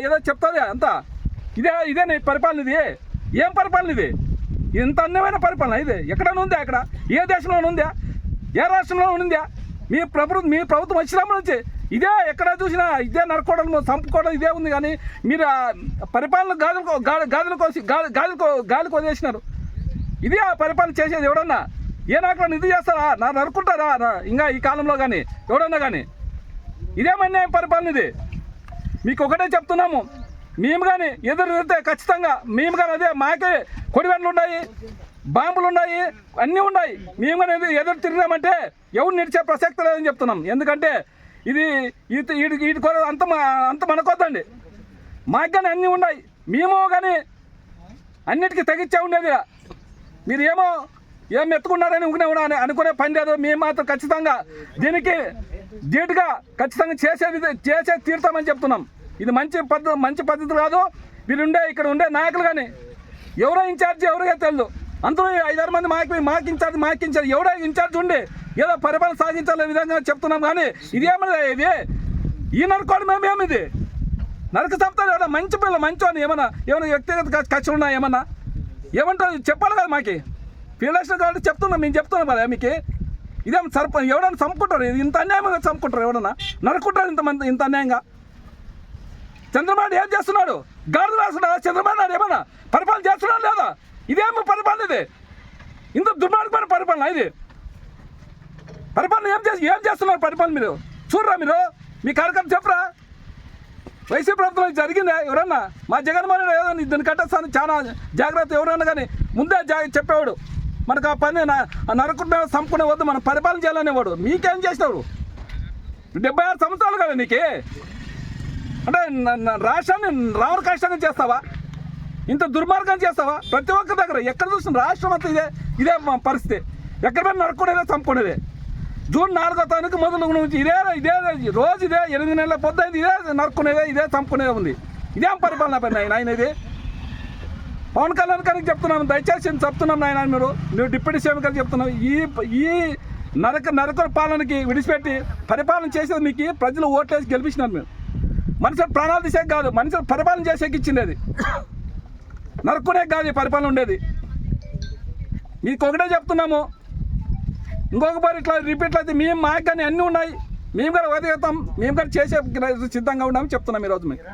ఏదో చెప్తుంది అంతా. ఇదే ఇదే నీ పరిపాలన ఇది. ఏం పరిపాలన ఇది? ఇంత అందమైన పరిపాలన ఇది. ఎక్కడైనా ఉందా అక్కడ? ఏ దేశంలోనూ ఉందా? ఏ రాష్ట్రంలో ఉందా? మీ ప్రభుత్వం మీ ప్రభుత్వం వచ్చినప్పటి నుంచి ఇదే ఎక్కడ చూసినా ఇదే నరకోవడం చంపుకోవడం ఇదే ఉంది కానీ మీరు పరిపాలన గాజులు కో- గాజులు కోసి గాలి గాలి కొదేసినారు ఇది ఆ పరిపాలన చేసేది ఎవడన్నా? ఏ నాకు నిధి చేస్తారా? నా నరుకుంటారా నా- ఇంకా ఈ కాలంలో కానీ ఎవడన్నా కానీ? ఇదేమన్నా పరిపాలన ఇది? మీకు ఒకటే చెప్తున్నాము. మేము కానీ ఎదురు తిరిగితే ఖచ్చితంగా మేము కానీ అదే మాకే కొడివెండ్లు ఉన్నాయి బాంబులు ఉన్నాయి అన్నీ ఉన్నాయి. మేము కానీ ఎదురు తిరిగినామంటే ఎవరు నిడిచే ప్రసక్తి లేదని చెప్తున్నాం. ఎందుకంటే ఇది వీటి వీటి కొర అంత మా- అంత మనకొద్దండి. మాకు కానీ అన్నీ ఉన్నాయి. మేము కానీ అన్నిటికీ తెగిచ్చే ఉండేది మీరు ఏమో ఏం ఎత్తుకున్నారని ఉగ్నే ఉన్నా అనుకునే పని లేదు. మేము మాత్రం ఖచ్చితంగా దీనికి ధీటుగా ఖచ్చితంగా చేసేది చేసే తీరుతామని చెప్తున్నాం. ఇది మంచి పద్ధతి మంచి పద్ధతి కాదు. వీరుండే ఇక్కడ ఉండే నాయకులు కానీ ఎవరో ఇన్ఛార్జ్ ఎవరిగా తెలియదు అందరూ ఐదారు మంది మాకు మాకు ఇన్ఛార్జ్ మాకు ఇన్ఛార్జ్ ఎవడో ఇన్ఛార్జ్ ఉండి ఏదో పరిపాలన సాగించాలనే విధంగా చెప్తున్నాం కానీ ఇది ఇది ఈ నరుకోవడం మేమేమి ఇది నరక చెప్తారు ఏమన్నా మంచి పిల్ల మంచి అని ఏమన్నా ఏమైనా వ్యక్తిగత ఖర్చులు ఉన్నా ఏమన్నా? ఏమంటారు? చెప్పాలి కదా మాకి. ఫీల్డ్ కాబట్టి చెప్తున్నాం మేము చెప్తున్నాం కదా మీకు. ఇదేం సర్ప ఎవడన్నా చంపుకుంటారు? ఇది ఇంత అన్యాయంగా చంపుకుంటారు ఎవడన్నా? నరుకుంటారు ఇంతమంది ఇంత అన్యాయంగా? చంద్రబాబు ఏం చేస్తున్నాడు? గాడిద రాస్తున్నాడు చంద్రబాబు నాయుడు ఏమన్నా పరిపాలన చేస్తున్నాడు లేదా? ఇదేమో పరిపాలన ఇది? ఇంత దుర్మార్గమైన పరిపాలన ఇది. పరిపాలన ఏం చేసి ఏం చేస్తున్నారు పరిపాలన మీరు? చూడరా మీరు? మీ కార్యక్రమం చెప్పరా? వైసీపీ ప్రభుత్వం జరిగిందా? ఎవరన్నా? మా జగన్మోహన్ రెడ్డి ఏదో దీన్ని కట్టేస్తాను చాలా జాగ్రత్త ఎవరన్నా కానీ ముందే జా చెప్పేవాడు. మనకు ఆ పని నా- ఆ నరకుంటే చంపుకునే వద్దు మనం పరిపాలన చేయాలనేవాడు. మీకేం చేసినాడు డెబ్బై ఆరు సంవత్సరాలు కదా నీకే. అంటే రాష్ట్రాన్ని రావణ కష్టంగా చేస్తావా? ఇంత దుర్మార్గం చేస్తావా? ప్రతి ఒక్క దగ్గర ఎక్కడ చూసిన రాష్ట్రం అంతా ఇదే ఇదే మా పరిస్థితి. ఎక్కడ పైన నడుకునేదే చంపుకునేదే జూన్ నాలుగో తారీఖు మొదలు నుంచి ఇదే ఇదే రోజు ఇదే ఎనిమిది నెలల పొద్దు ఇదే నరుక్కునేదే ఇదే చంపుకునేదే ఉంది. ఇదేం పరిపాలన పైన ఆయన ఆయన ఇది? పవన్ కళ్యాణ్ గారికి చెప్తున్నాను దయచేసి నేను చెప్తున్నాం నాయన మీరు. నువ్వు డిప్యూటీ సీఎం గారికి చెప్తున్నావు. ఈ ఈ నరక నరక పాలనకి విడిచిపెట్టి పరిపాలన చేసేది మీకు ప్రజలు ఓట్లేసి గెలిపించినారు మీరు. మనుషులు ప్రాణాలు తీసేకి కాదు మనుషులు పరిపాలన చేసేకి ఇచ్చింది అది నరుక్కునే కాదు ఈ పరిపాలన ఉండేది. మీకు ఒకటే చెప్తున్నాము. ఇంకొక పరి ఇట్లా రిపీట్లు అయితే మేము మాకు కానీ అన్నీ ఉన్నాయి. మేము కూడా వదిలేస్తాం మేము కూడా చేసే సిద్ధంగా ఉన్నామని చెప్తున్నాం ఈరోజు మీకు.